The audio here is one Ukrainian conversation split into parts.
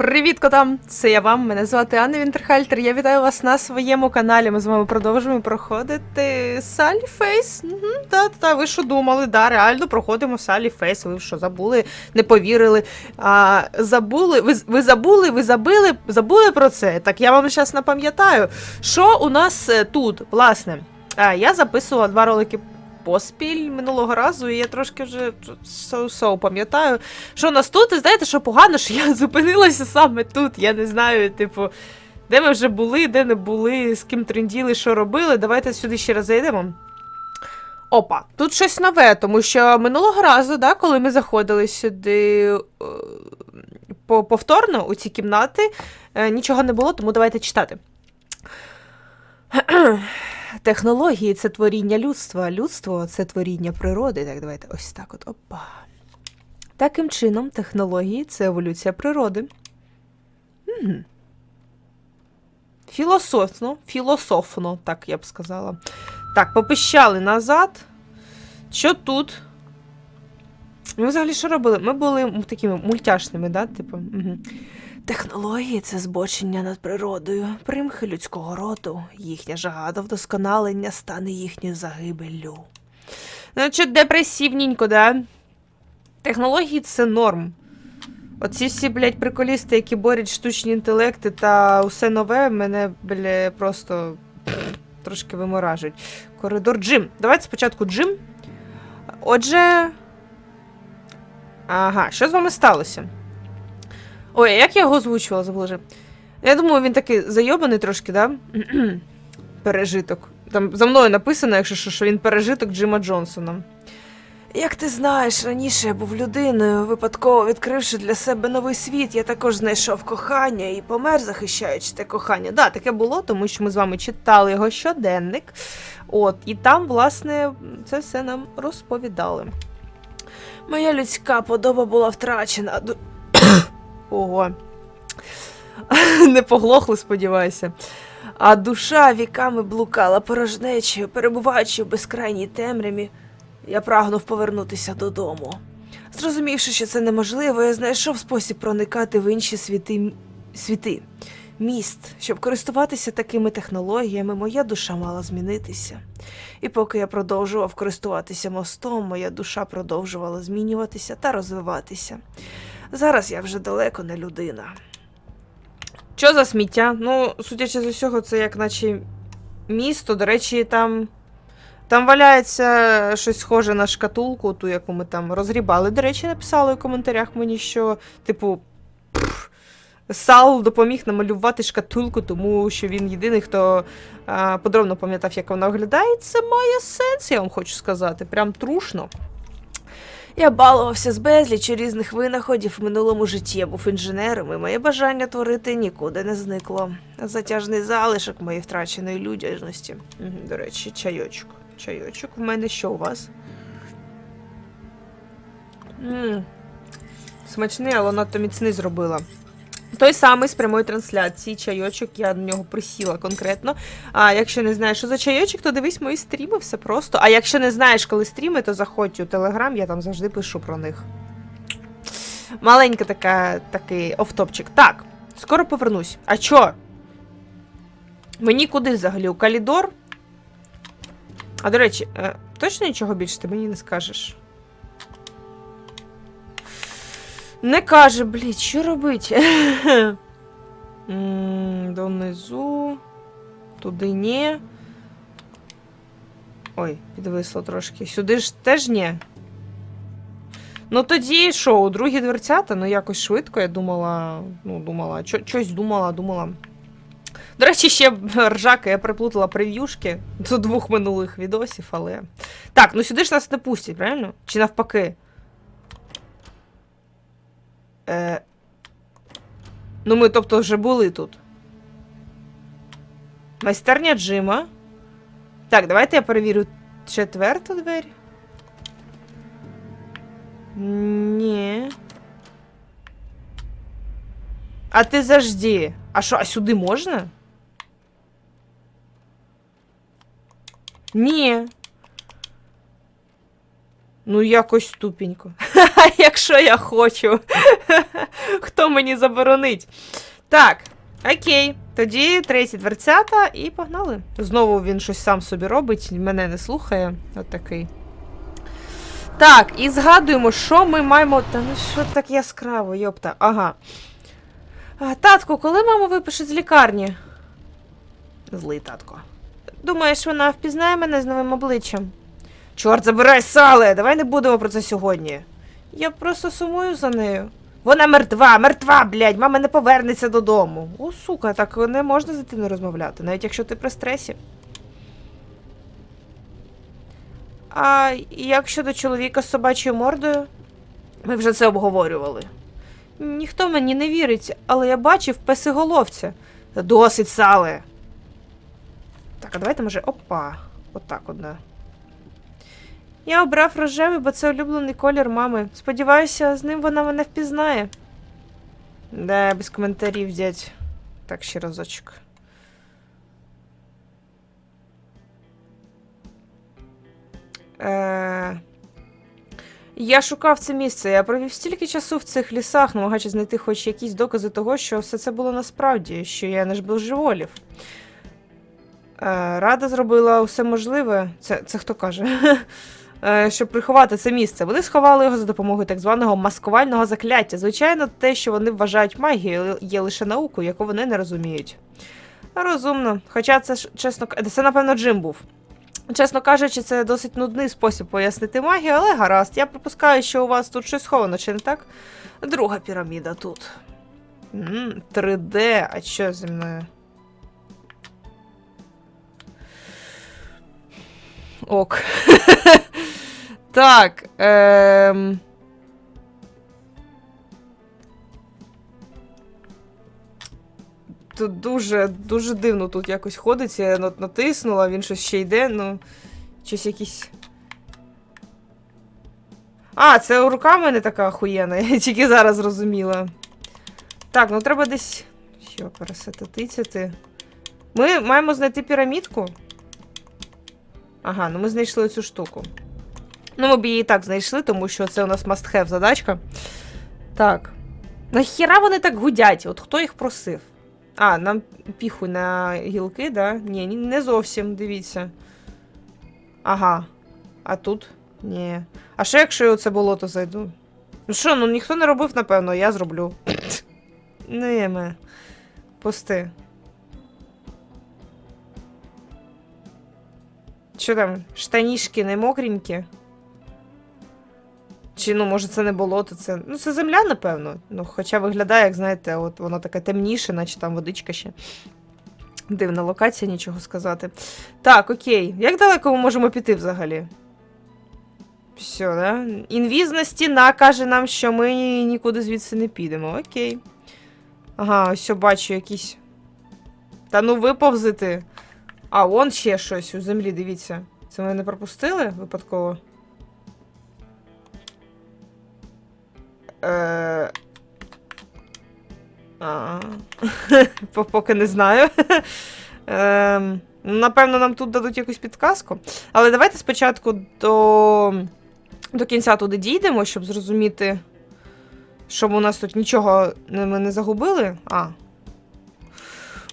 Привіт, котам! Це я вам. Мене звати Анна Вінтерхальтер. Я вітаю вас на своєму каналі. Ми з вами продовжуємо проходити Салі Фейс. Угу, та, та, ви що думали? Да, реально проходимо Салі Фейс. Ви що забули, не повірили. А, забули, ви, ви забули, ви забили, забули про це. Так я вам зараз напам'ятаю. Що у нас е, тут, власне? Я записувала два ролики поспіль минулого разу, і я трошки вже so-so пам'ятаю. Що у нас тут? І знаєте, що погано, що я зупинилася саме тут. Я не знаю, типу, де ми вже були, де не були, з ким тренділи, що робили. Давайте сюди ще раз зайдемо. Опа, тут щось нове, тому що минулого разу, да, коли ми заходили сюди е, по- повторно у ці кімнати, е, нічого не було, тому давайте читати. Технології це творіння людства, людство це творіння природи. Так, давайте ось так от. Опа. Таким чином, технології це еволюція природи. Мгм. Філософно, філософно, так я б сказала. Так, попищали назад. Що тут? Ми взагалі що робили? Ми були такими мультяшними, да? Типу. Угу. Технології це збочення над природою, примхи людського роду, їхня жага до вдосконалення стане їхньою загибеллю. Значить, депресивненько, да? Технології це норм. Оці всі, блядь, приколісти, які борють штучні інтелекти та усе нове, мене, бля, просто трошки виморажують. Коридор Джим. Давайте спочатку Джим. Отже. Ага, що з вами сталося? Ой, а як я його озвучувала, забула вже. Я думаю, він такий зайобаний трошки, да? Пережиток. Там за мною написано, якщо що, що він пережиток Джима Джонсона. Як ти знаєш, раніше я був людиною, випадково відкривши для себе новий світ, я також знайшов кохання і помер, захищаючи те кохання. Да, таке було, тому що ми з вами читали його щоденник. От, і там, власне, це все нам розповідали. Моя людська подоба була втрачена. Ого. Не поглохли, сподіваюся. А душа віками блукала порожнечею, перебуваючи в безкрайній темряві, я прагнув повернутися додому. Зрозумівши, що це неможливо, я знайшов спосіб проникати в інші світи. світи. Міст, щоб користуватися такими технологіями, моя душа мала змінитися. І поки я продовжував користуватися мостом, моя душа продовжувала змінюватися та розвиватися. Зараз я вже далеко не людина. Що за сміття? Ну, судячи з усього, це як наче місто. До речі, там. Там валяється щось схоже на шкатулку, ту, яку ми там розгрібали. До речі, написали у коментарях мені, що, типу, пф, Сал допоміг намалювати шкатулку, тому що він єдиний, хто а, подробно пам'ятав, як вона виглядає. Це має сенс, я вам хочу сказати. Прям трушно. Я балувався з безлічі різних винаходів в минулому житті. Я був інженером, і моє бажання творити нікуди не зникло. Затяжний залишок моєї втраченої людяності. До речі, чайочок. Чайочок. в мене що у вас? м Смачний, але надто міцний зробила. Той самий з прямої трансляції чайочок, я на нього присіла конкретно. А якщо не знаєш, що за чайочок, то дивись мої стріми, все просто. А якщо не знаєш, коли стріми, то заходь у Телеграм, я там завжди пишу про них. Маленька така, такий офтопчик. Так, скоро повернусь. А чо? Мені куди взагалі? У Калідор? А до речі, е, точно нічого більше ти мені не скажеш? Не каже, блядь, що робить? М, Донизу. Туди ні. Ой, підвисло трошки. Сюди ж теж ні. Ну тоді що, у другі дверцята? Ну якось швидко, я думала. Ну, думала, щось думала, думала. До речі, ще ржака, я приплутала прев'юшки до двох минулих відосів, але. Так, ну сюди ж нас не пустять, правильно? Чи навпаки? Е... Ну, ми, тобто, вже були тут. Майстерня Джима. Так, давайте я перевірю четверту двері. Ні. А ти завжди. А що, а сюди можна? Ні. Ну, якось тупенько. якщо я хочу. Хто мені заборонить? Так, окей. Тоді треті дверцята і погнали. Знову він щось сам собі робить, мене не слухає. От такий. Так, і згадуємо, що ми маємо. Та ну що так яскраво, йопта. Ага. А, татко, коли мама випише з лікарні? Злий татко. Думаєш, вона впізнає мене з новим обличчям? Чорт, забирай сале! Давай не будемо про це сьогодні. Я просто сумую за нею. Вона мертва, мертва, блядь, мама не повернеться додому. О, сука, так не можна з дитиною розмовляти, навіть якщо ти при стресі. А як щодо чоловіка з собачою мордою? Ми вже це обговорювали. Ніхто мені не вірить, але я бачив песиголовця. Досить сале. Так, а давайте може. Опа. Отак одне. Я обрав рожевий, бо це улюблений колір мами. Сподіваюся, з ним вона мене впізнає. Да, без коментарів, дядь. Так, ще разочок. Е... Я шукав це місце. Я провів стільки часу в цих лісах, намагаючись знайти хоч якісь докази того, що все це було насправді, що я не ж божеволів. Е, Рада зробила все можливе. Це, це хто каже? Е, Щоб приховати це місце. Вони сховали його за допомогою так званого маскувального закляття. Звичайно, те, що вони вважають магією, є лише наукою, яку вони не розуміють. Розумно. Хоча це чесно це, напевно, Джим був. Чесно кажучи, це досить нудний спосіб пояснити магію, але гаразд. Я припускаю, що у вас тут щось сховано, чи не так? Друга піраміда тут. м 3D, а що зі мною? Ок. так. Ем... Тут дуже, дуже дивно тут якось ходиться. Я натиснула, він щось ще йде, ну. Щось якісь. А, це рука в мене така охуєнна, я тільки зараз зрозуміла. Так, ну треба десь. Що, пересетитицяти. Ми маємо знайти пірамідку. Ага, ну ми знайшли цю штуку. Ну, ми б її і так знайшли, тому що це у нас must have задачка. Так. Нахіра вони так гудять? От хто їх просив? А, нам піхуй на гілки, да? Ні, не зовсім, дивіться. Ага. А тут? Ні. А що, якщо я у це болото зайду? Ну що, ну ніхто не робив, напевно, я зроблю. Не ми. Пусти. Що там, штанішки не мокренькі? Чи, ну, може, це не болото, це. Ну, це земля, напевно. Ну, хоча виглядає, як, знаєте, от воно таке темніше, наче там водичка ще. Дивна локація, нічого сказати. Так, окей. Як далеко ми можемо піти взагалі? Все, да? Інвізна стіна каже нам, що ми нікуди звідси не підемо. Окей. Ага, ось бачу якісь. Та ну виповзити. А, вон ще щось у землі, дивіться. Це ми не пропустили випадково? Е... А, Поки не знаю. Ем, ну, Напевно, нам тут дадуть якусь підказку. Але давайте спочатку до, до кінця туди дійдемо, щоб зрозуміти, щоб у нас тут нічого ми не загубили. А.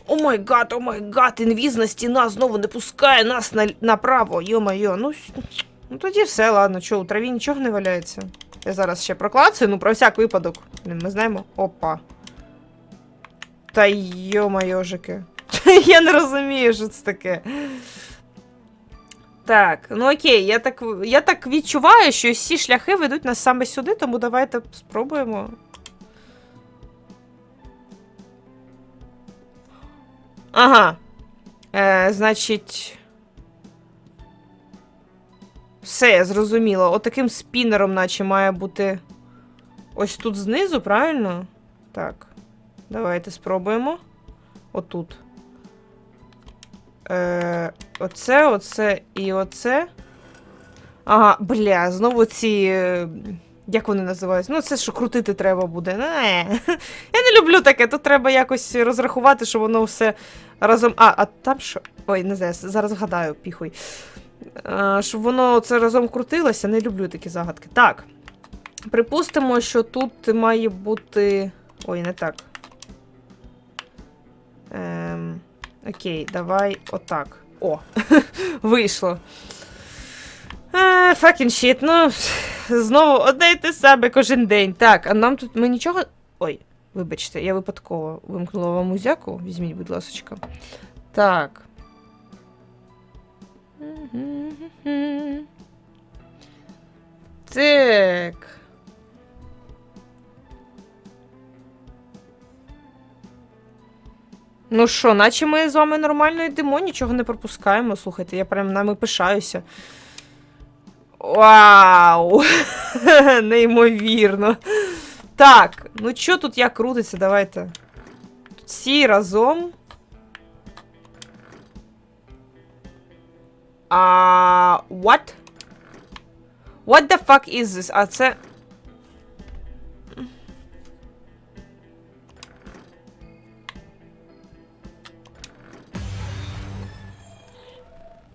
О май гад, о май гад, інвізна стіна знову не пускає нас на, направо. Йо-майо, ну, ну тоді все, ладно, що, у траві нічого не валяється. Я зараз ще проклацаю, ну про всяк випадок. Ми знаємо. Опа. Та йо-майожики. Я не розумію, що це таке. Так, ну окей, я так, я так відчуваю, що всі шляхи ведуть нас саме сюди, тому давайте спробуємо. Ага. Е, значить. Все, я зрозуміла. Отаким спінером, наче має бути ось тут знизу, правильно? Так. Давайте спробуємо. Отут. Е, оце, оце і оце. Ага, бля, знову ці. е, Як вони називаються? Ну, це що крутити треба буде. Не. Я не люблю таке. Тут треба якось розрахувати, щоб воно все разом. А, а там що? Ой, не знаю, зараз згадаю, піхуй. Е, щоб воно це разом крутилося, не люблю такі загадки. Так. Припустимо, що тут має бути. Ой, не так. Ем, окей, давай отак. О, вийшло. Е, Fucking shit, ну, знову одне й те саме кожен день. Так, а нам тут ми нічого. Ой, вибачте, я випадково вимкнула вам музяку. Візьміть, будь ласочка. Так. Так. Ну що, наче ми з вами нормально йдемо, нічого не пропускаємо. Слухайте, я прям нами пишаюся. Вау! Неймовірно. Так, ну що тут як крутиться, давайте. Тут всі разом. А. What? What the fuck is this? А це.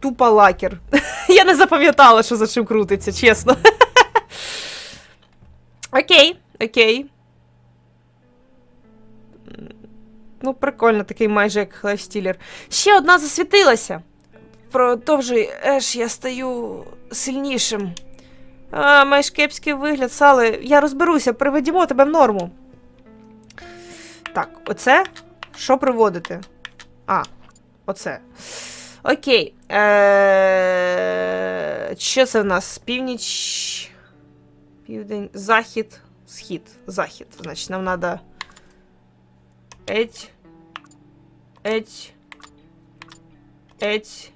Тупо лакер. Я не запам'ятала, що за чим крутиться, чесно. Окей. Ну, прикольно, такий майже як лайфстілер. Ще одна засвітилася. Продовжуй, Еш, я стаю сильнішим. А, маєш кепський вигляд, Сале. Я розберуся, приведімо тебе в норму. Так, оце? Що приводити? А, оце. Окей. Е... Що це в нас? Північ. Південь. Захід. Схід. Захід. Значить, нам треба. Еть. Еть. Еть.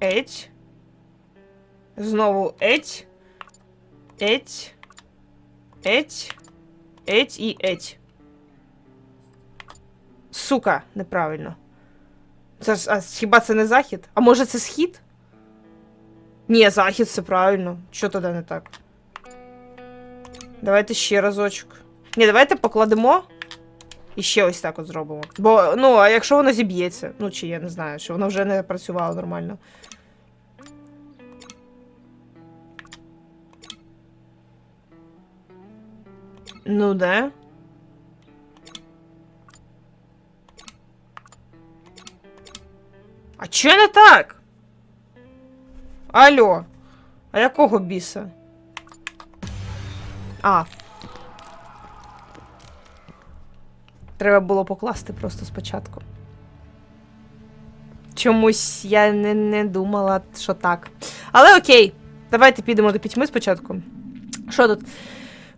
Еть. Знову еть. Еть. Еть. Еть і еть. Сука, неправильно. Це ж, а хіба це не захід? А може це схід? Ні, захід це правильно. Що тоді не так? Давайте ще разочок. Ні, давайте покладемо. І ще ось так от зробимо. Бо, ну, а якщо воно зіб'ється? Ну, чи я не знаю, що воно вже не працювало нормально. Ну, да. А че не так? Алло. А якого біса? А. Треба було покласти просто спочатку. Чомусь я не, не думала, що так. Але окей, давайте підемо до пітьми спочатку. Що тут?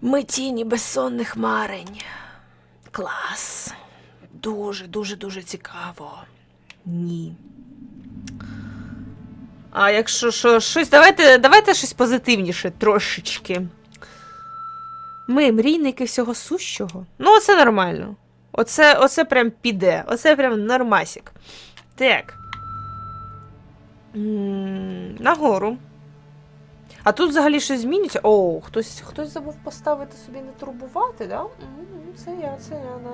Ми тіні безсонних марень. Клас. Дуже, дуже, дуже цікаво. Ні. А якщо що, щось, давайте, давайте щось позитивніше трошечки. Ми мрійники всього сущого. Ну, оце нормально. Оце, оце прям піде. Оце прям нормасік. Так. М, Нагору. А тут взагалі щось зміниться. О, хтось, хтось забув поставити собі не турбувати, да? М, Це я, це я, да.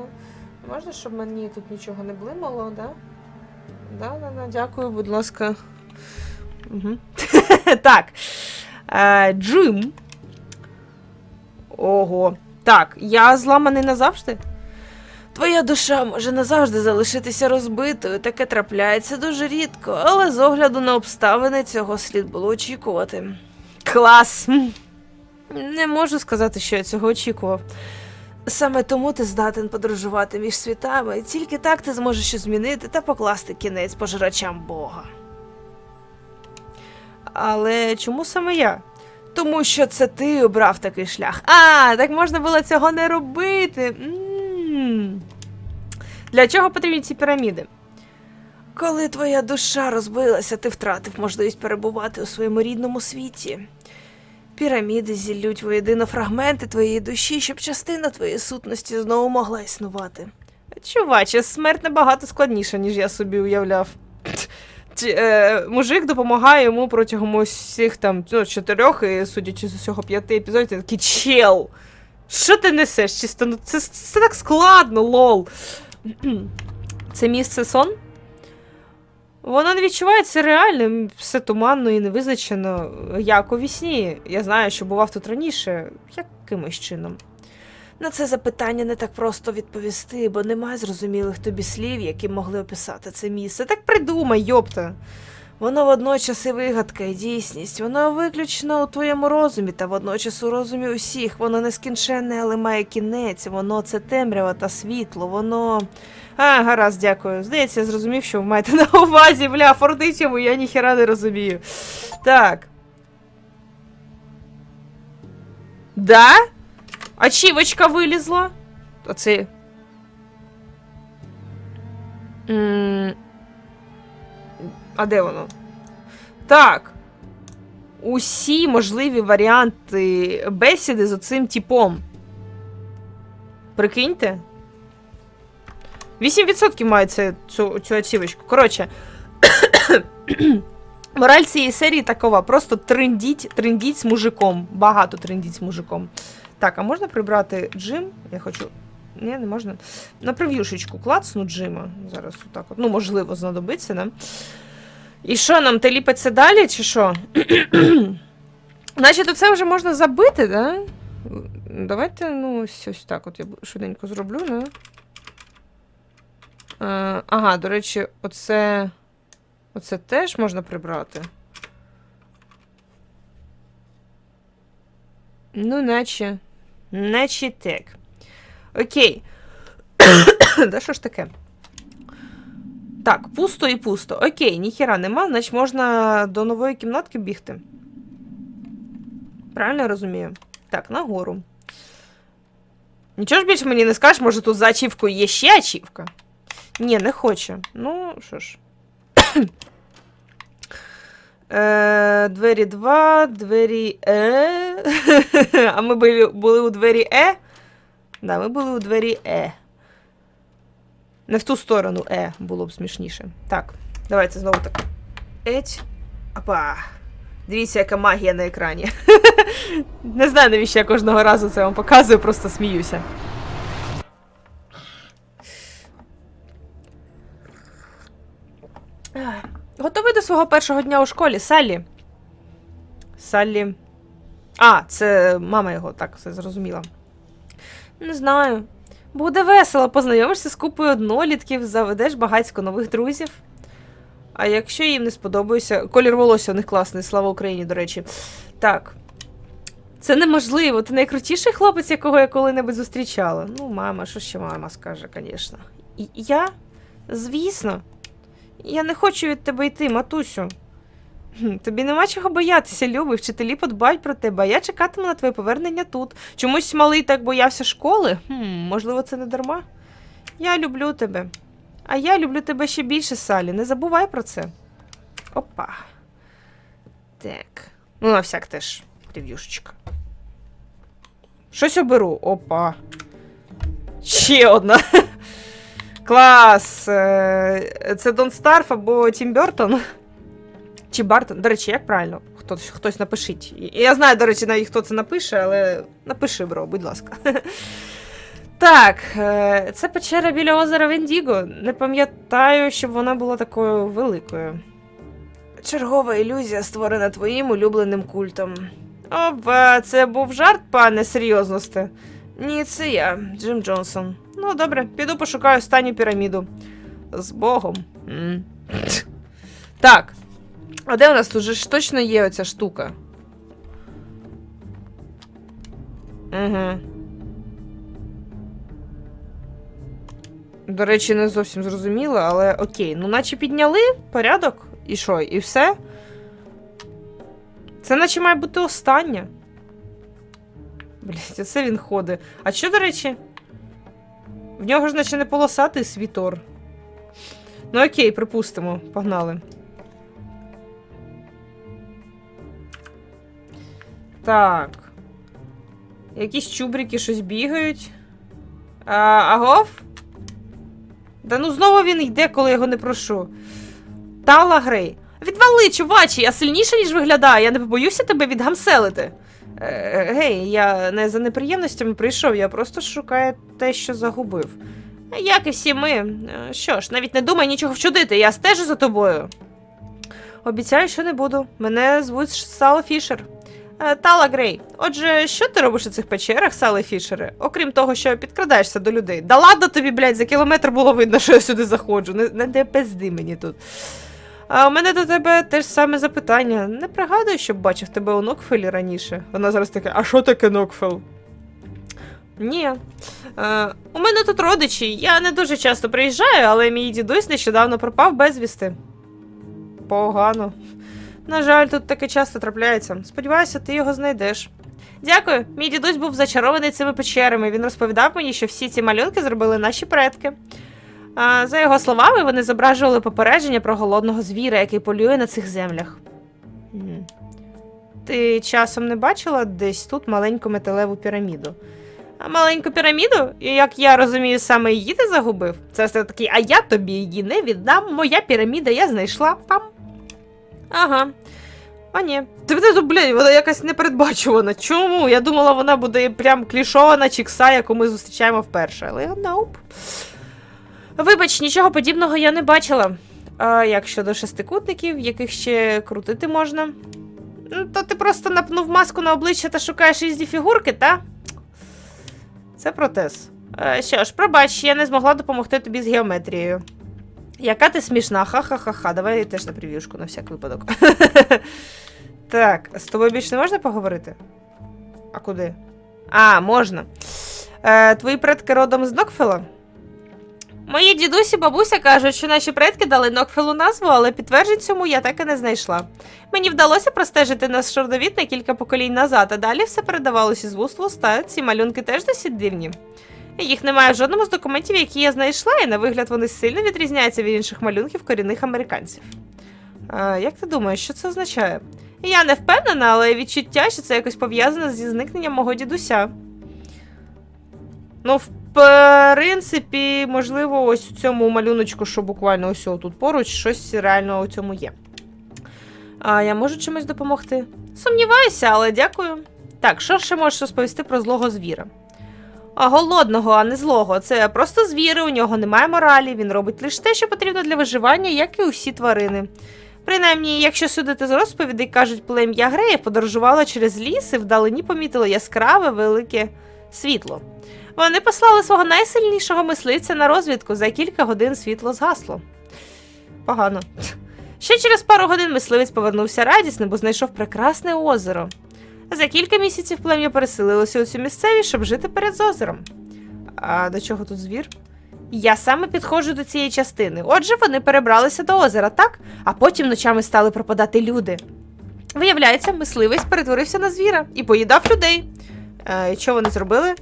Можна, щоб мені тут нічого не блимало, да? Да, да, да, дякую, будь ласка. Так. Е, Джим. Ого. Так, я зламаний назавжди. Твоя душа може назавжди залишитися розбитою, таке трапляється дуже рідко, але з огляду на обставини цього слід було очікувати. Клас! Не можу сказати, що я цього очікував. Саме тому ти здатен подорожувати між світами, тільки так ти зможеш змінити та покласти кінець пожирачам Бога. Але чому саме я? Тому що це ти обрав такий шлях. А, так можна було цього не робити. м Для чого потрібні ці піраміди? Коли твоя душа розбилася, ти втратив можливість перебувати у своєму рідному світі. Піраміди зіллють воєдино фрагменти твоєї душі, щоб частина твоєї сутності знову могла існувати. Чуваче, смерть набагато складніша, ніж я собі уявляв. Е, мужик допомагає йому протягом усіх там ну, чотирьох і, судячи з усього п'яти епізодів, він такий чел. Що ти несеш? Чисто, ну це, це так складно, лол. Це місце сон? Воно не відчувається реальним, все туманно і невизначено, як у вісні. Я знаю, що бував тут раніше, якимось чином. На це запитання не так просто відповісти, бо немає зрозумілих тобі слів, які могли описати це місце. Так придумай, йопта. Воно водночас і вигадка, і дійсність. Воно виключно у твоєму розумі, та водночас у розумі усіх. Воно нескінченне, але має кінець. Воно це темрява та світло. Воно. А, гаразд, дякую. Здається, я зрозумів, що ви маєте на увазі, бля, фордичому, я ніхера не розумію. Так. Да? Ачівочка вилізла. М, А де воно? Так. Усі можливі варіанти бесіди з оцим типом. Прикиньте. 8% має це, цю, цю ачівочку. Коротше. Мораль цієї серії такова: просто трендіть, трендіть з мужиком. Багато трендіть з мужиком. Так, а можна прибрати джим? Я хочу. Ні, не можна. На прев'юшечку клацну джима. Зараз отак. От. Ну, можливо, знадобиться нам. І що, нам теліпаться далі, чи що? Значить, це вже можна забити, да? Давайте, ну, ось, ось так от я швиденько зроблю, да? Е, ага, до речі, оце. Оце теж можна прибрати. Ну, наче. Наче так. Окей. да що ж таке? Так, пусто і пусто. Окей, ніхіра нема, значить можна до нової кімнатки бігти. Правильно я розумію? Так, нагору. Нічого ж більше мені не скажеш, може тут за ачівкою є ще ачівка? Ні, не хоче. Ну, що ж. Е, двері 2, двері Е. а ми були, були у двері Е. Да, ми були у двері Е. Не в ту сторону Е було б смішніше. Так, давайте знову так. Еть. Апа. Дивіться, яка магія на екрані. Не знаю, навіщо я кожного разу це вам показую, просто сміюся. Ах. Готовий до свого першого дня у школі, Саллі. Саллі. А, це мама його, так, все зрозуміла. Не знаю. Буде весело, познайомишся з купою однолітків, заведеш багатько нових друзів. А якщо їм не сподобається. Колір волосся у них класний, слава Україні, до речі. Так. Це неможливо. Ти найкрутіший хлопець, якого я коли-небудь зустрічала. Ну, мама, що ще мама скаже, звісно. Я? Звісно. Я не хочу від тебе йти, матусю. Тобі нема чого боятися, любий, вчителі подбають про тебе, а я чекатиму на твоє повернення тут. Чомусь малий так боявся школи? Хм, можливо, це не дарма. Я люблю тебе. А я люблю тебе ще більше, Салі. Не забувай про це. Опа. Так. Ну, на всяк теж прев'юшечка. Щось оберу. Опа. Ще одна. Клас! Е, Це Дон Старф або Тім Бертон. Чи Бартон. До речі, як правильно? Хтось, хтось напишіть. Я знаю, до речі, навіть хто це напише, але напиши, бро, будь ласка. Так, е, це печера біля озера Вендіго. Не пам'ятаю, щоб вона була такою великою. Чергова ілюзія, створена твоїм улюбленим культом. Ова, це був жарт, пане серйозності. Ні, це я, Джим Джонсон. Ну, добре, піду пошукаю останню піраміду. З Богом. Так. А де у нас тут ж точно є оця штука? Угу. До речі, не зовсім зрозуміло, але окей. Ну, наче підняли порядок, і що, і все? Це наче має бути остання. Блять, оце він ходить. А що, до речі? В нього ж наче не полосатий світор. Ну окей, припустимо, погнали. Так. Якісь чубрики щось бігають. А, агов? Да ну знову він йде, коли його не прошу. Тала Грей. Відвали, чувачі, я сильніше, ніж виглядаю. Я не побоюся тебе відгамселити. Е, гей, я не за неприємностями прийшов, я просто шукаю те, що загубив. Як і всі ми. Е, Що ж, навіть не думай нічого вчудити, я стежу за тобою. Обіцяю, що не буду. Мене звуть Сало Фішер. Е, Тала Грей. Отже, що ти робиш у цих печерах, Сале Фішере? Окрім того, що підкрадаєшся до людей. Да ладно тобі, блядь, за кілометр було видно, що я сюди заходжу. Не, не пизди мені тут. А у мене до тебе теж саме запитання. Не пригадую, щоб бачив тебе у Нокфелі раніше. Вона зараз така, а що таке Нокфел? Ні. Е, у мене тут родичі. Я не дуже часто приїжджаю, але мій дідусь нещодавно пропав безвісти. Погано. На жаль, тут таке часто трапляється. Сподіваюся, ти його знайдеш. Дякую. Мій дідусь був зачарований цими печерами. Він розповідав мені, що всі ці малюнки зробили наші предки. За його словами, вони зображували попередження про голодного звіра, який полює на цих землях. Ти часом не бачила десь тут маленьку металеву піраміду? А маленьку піраміду, як я розумію, саме її ти загубив. Це все такий, а я тобі її не віддам. Моя піраміда я знайшла. Пам. Ага. А ні. Ти блядь, вона якась непередбачувана. Чому? Я думала, вона буде прям клішована чікса, яку ми зустрічаємо вперше. Але nope. Вибач, нічого подібного я не бачила. А як щодо шестикутників, яких ще крутити можна? Ну, То ти просто напнув маску на обличчя та шукаєш різні фігурки, та? Це протез. Е, що ж, пробач, я не змогла допомогти тобі з геометрією. Яка ти смішна, ха-ха-ха-ха. Давай теж на прев'юшку, на всяк випадок. так, з тобою більше не можна поговорити? А куди? А, можна. Е, твої предки родом з Нокфела? Мої дідусі бабуся кажуть, що наші предки дали Нокфелу назву, але підтверджень цьому я так і не знайшла. Мені вдалося простежити наш родовід на кілька поколінь назад, а далі все передавалося з вуст в уста. Ці малюнки теж досить дивні. Їх немає в жодному з документів, які я знайшла, і на вигляд вони сильно відрізняються від інших малюнків корінних американців. А, як ти думаєш, що це означає? Я не впевнена, але відчуття, що це якось пов'язане зі зникненням мого дідуся. Ну, принципі, можливо, ось у цьому малюночку, що буквально ось тут поруч, щось реально у цьому є. А я можу чимось допомогти? Сумніваюся, але дякую. Так, що ще можеш розповісти про злого звіра? А голодного, а не злого. Це просто звіри, у нього немає моралі, він робить лише те, що потрібно для виживання, як і усі тварини. Принаймні, якщо судити з розповідей, кажуть, плем'я Греїв подорожувало через ліс і вдалині помітило яскраве велике світло. Вони послали свого найсильнішого мисливця на розвідку, за кілька годин світло згасло. Погано. Ще через пару годин мисливець повернувся радісним, бо знайшов прекрасне озеро. За кілька місяців плем'я переселилося у цю місцевість, щоб жити перед озером. А до чого тут звір? Я саме підходжу до цієї частини. Отже, вони перебралися до озера, так? А потім ночами стали пропадати люди. Виявляється, мисливець перетворився на звіра і поїдав людей. Е, що вони зробили?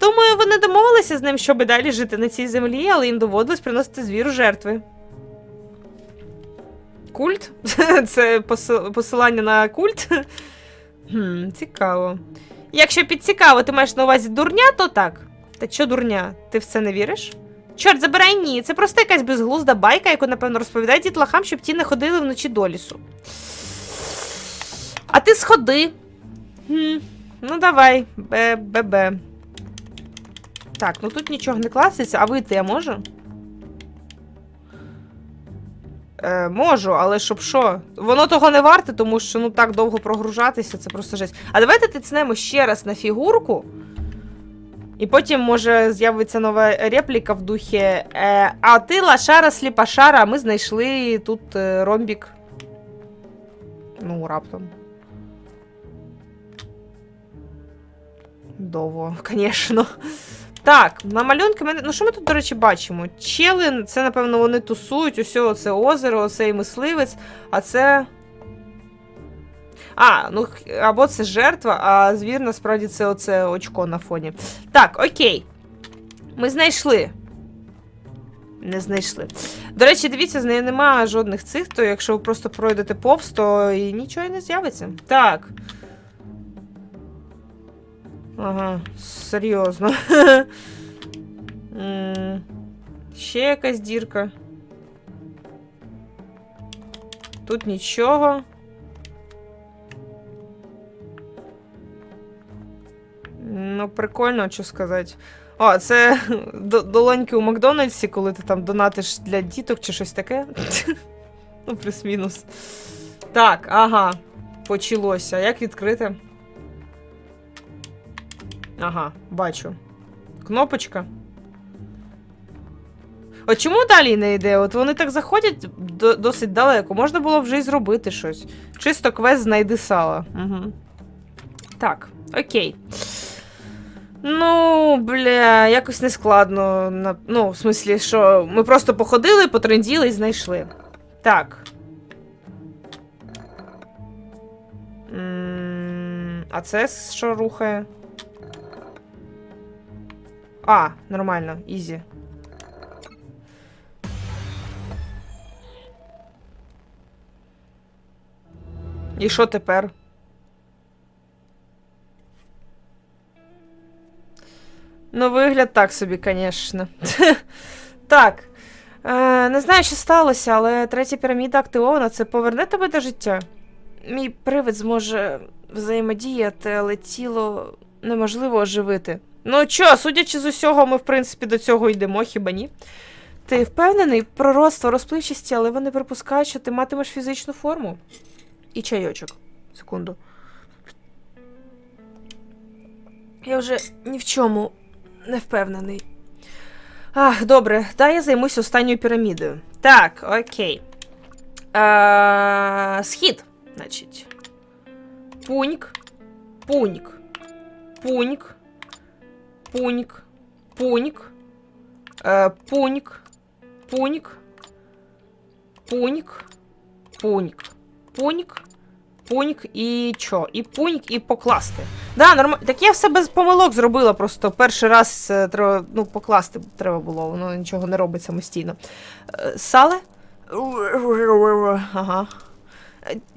Думаю, вони домовилися з ним, щоб далі жити на цій землі, але їм доводилось приносити звіру жертви. Культ? Це посилання на культ? Хм, цікаво. Якщо під ти маєш на увазі дурня, то так. Та що дурня? Ти в це не віриш? Чорт, забирай ні. Це просто якась безглузда байка, яку, напевно, розповідають дітлахам, щоб ті не ходили вночі до лісу. А ти сходи. Хм, ну давай, бе-бе-бе. Так, ну тут нічого не класиться, а вийти я можу? Е, можу, але щоб що? Воно того не варте, тому що ну так довго прогружатися, це просто жесть. А давайте тицнемо ще раз на фігурку. І потім, може, з'явиться нова репліка в духі. Е, а ти лашара сліпашара, а ми знайшли тут е, ромбік. Ну, раптом. Довго, звісно. Так, на малюнки мене. Ну, що ми тут, до речі, бачимо? Челин, це, напевно, вони тусують, усього це озеро, оцей мисливець, а це. А, ну або це жертва, а звір насправді це оце очко на фоні. Так, окей. Ми знайшли. Не знайшли. До речі, дивіться, з нею немає жодних цих, то якщо ви просто пройдете повз, то і нічого і не з'явиться. Так. Ага, серйозно. Ще якась дірка. Тут нічого. Ну, прикольно, що сказати. О, це долоньки у Макдональдсі, коли ти там донатиш для діток чи щось таке. ну, плюс-мінус. Так, ага. Почалося. Як відкрити? Ага, бачу. Кнопочка. От чому далі не йде? От вони так заходять до- досить далеко. Можна було вже й зробити щось. Чисто квест знайди сало. Угу. Так, окей. Ну, бля, якось не складно. Ну, в смислі, що ми просто походили, потренділи і знайшли. Так. А це що рухає? А, нормально, ізі. І що тепер? Ну, вигляд так собі, звісно. так. Е, не знаю, що сталося, але третя піраміда активована. Це поверне тебе до життя. Мій привид зможе взаємодіяти, але тіло неможливо оживити. Ну що, судячи з усього, ми, в принципі, до цього йдемо, хіба ні? Ти впевнений, пророцтво розпливчасті, але вони припускають, що ти матимеш фізичну форму. І чайочок. Секунду. Я вже ні в чому не впевнений. Ах, добре, дай я займусь останньою пірамідою. Так, окей. А, схід, значить. Пуньк. Пуньк. Пуньк. Пуньк. Пуньк. Е, пуньк. Пуньк. Пуньк. Пуньк. Пуньк. Пуньк і чо? І пуньк, і покласти. Да, нормально. Так я все без помилок зробила. Просто перший раз е, треба ну, покласти треба було, воно нічого не робить самостійно. Е, Сале? Ага.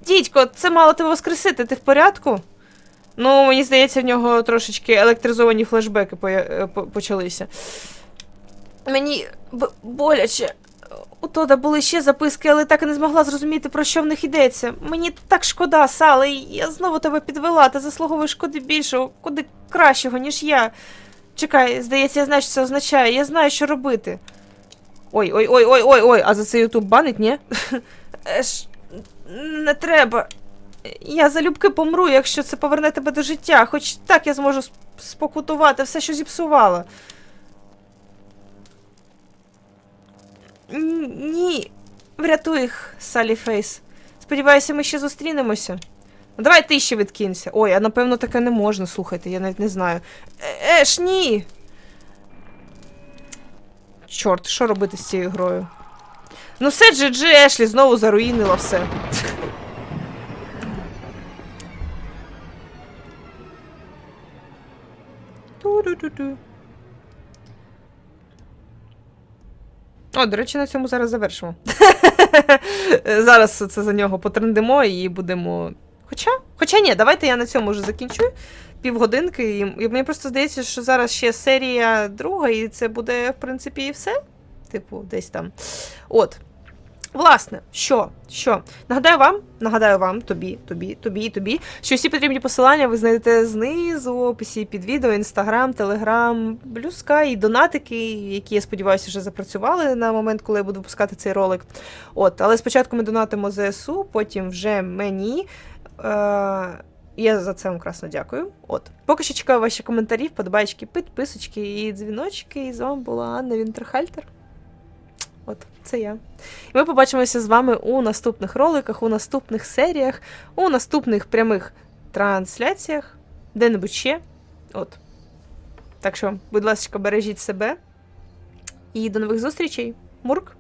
Дідько, це мало тебе воскресити, ти в порядку? Ну, мені здається, в нього трошечки електризовані флешбеки е, по- почалися. Мені боляче. У Тода були ще записки, але так і не змогла зрозуміти, про що в них йдеться. Мені так шкода, Сале, і я знову тебе підвела. Ти заслуговуєш куди більшого, куди кращого, ніж я. Чекай, здається, я знаю, що це означає. Я знаю, що робити. Ой, ой, ой, ой, ой, ой, а за це Ютуб банить, ні? Еш, не треба. Я залюбки помру, якщо це поверне тебе до життя. Хоч так я зможу спокутувати все, що зіпсувала. Ні. Врятуй їх, Салі Фейс. Сподіваюся, ми ще зустрінемося. Ну, давай ти ще відкинься. Ой, а напевно таке не можна, слухайте, я навіть не знаю. Е, Еш, ні. Чорт, що робити з цією грою? Ну все, GG Ешлі знову заруїнила все. Ту-ду-ду-ду. О, до речі, на цьому зараз завершимо. зараз це за нього потрендимо і будемо. Хоча, хоча ні, давайте я на цьому вже закінчу. Півгодинки, і, мені просто здається, що зараз ще серія друга, і це буде, в принципі, і все. Типу, десь там. От. Власне, що? Що? Нагадаю вам, нагадаю вам, тобі, тобі, тобі тобі, що всі потрібні посилання ви знайдете знизу в описі під відео, інстаграм, телеграм, блюзка і донатики, які я сподіваюся, вже запрацювали на момент, коли я буду пускати цей ролик. От, але спочатку ми донатимо ЗСУ, потім вже мені. Е- я за це вам красно дякую. От. Поки що чекаю ваші коментарі, вподобайки, підписочки і дзвіночки. І з вами була Анна Вінтерхальтер. От, це я. І ми побачимося з вами у наступних роликах, у наступних серіях, у наступних прямих трансляціях, де-небудь ще. От. Так що, будь ласка, бережіть себе. І до нових зустрічей. Мурк!